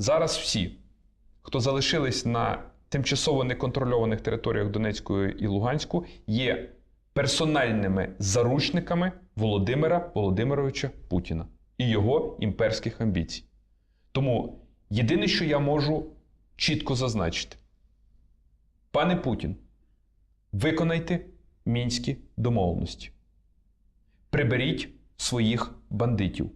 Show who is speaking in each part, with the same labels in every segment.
Speaker 1: Зараз всі, хто залишились на тимчасово неконтрольованих територіях Донецької і Луганську, є персональними заручниками Володимира Володимировича Путіна і його імперських амбіцій. Тому єдине, що я можу чітко зазначити, пане Путін, виконайте мінські домовленості, приберіть своїх бандитів,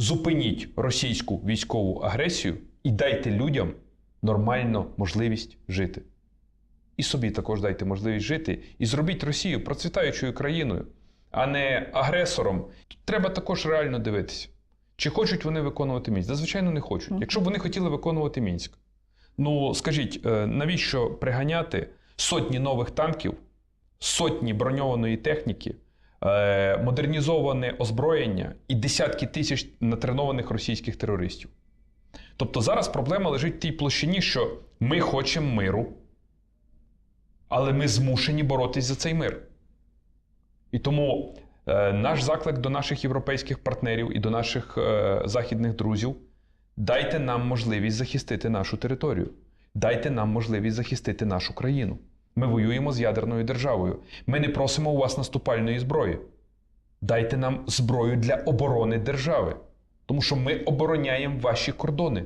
Speaker 1: зупиніть російську військову агресію і дайте людям нормально можливість жити. І собі також дайте можливість жити і зробіть Росію процвітаючою країною, а не агресором. Треба також реально дивитися, чи хочуть вони виконувати Мінськ. Да, не хочуть. Якщо б вони хотіли виконувати Мінськ, ну скажіть, е, навіщо приганяти сотні нових танків, сотні броньованої техніки, модернізоване озброєння і десятки тисяч натренованих російських терористів? Тобто зараз проблема лежить в тій площині, що ми хочемо миру, але ми змушені боротись за цей мир. І тому е, наш заклик до наших європейських партнерів і до наших е, західних друзів: дайте нам можливість захистити нашу територію, дайте нам можливість захистити нашу країну. Ми воюємо з ядерною державою. Ми не просимо у вас наступальної зброї. Дайте нам зброю для оборони держави. Тому що ми обороняємо ваші кордони.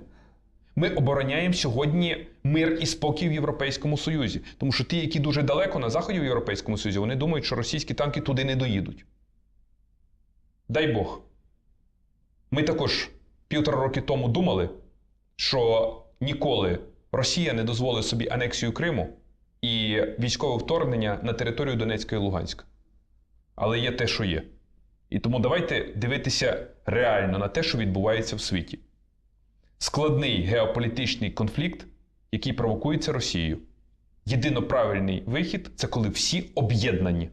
Speaker 1: Ми обороняємо сьогодні мир і спокій в Європейському Союзі. Тому що ті, які дуже далеко на заході в Європейському Союзі, вони думають, що російські танки туди не доїдуть. Дай Бог. Ми також півтора роки тому думали, що ніколи Росія не дозволить собі анексію Криму і військове вторгнення на територію Донецька і Луганська. Але є те, що є. І тому давайте дивитися реально на те, що відбувається в світі. Складний геополітичний конфлікт, який провокується Росією. Єдино правильний вихід це коли всі об'єднані.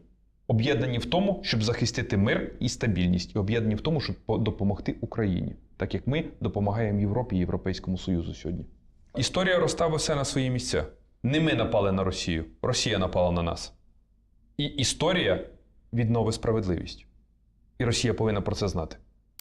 Speaker 1: Об'єднані в тому, щоб захистити мир і стабільність, і об'єднані в тому, щоб допомогти Україні, так як ми допомагаємо Європі і Європейському Союзу сьогодні. Історія розставила все на свої місця. Не ми напали на Росію, Росія напала на нас. І історія відновить справедливість. І Росія повинна про це знати.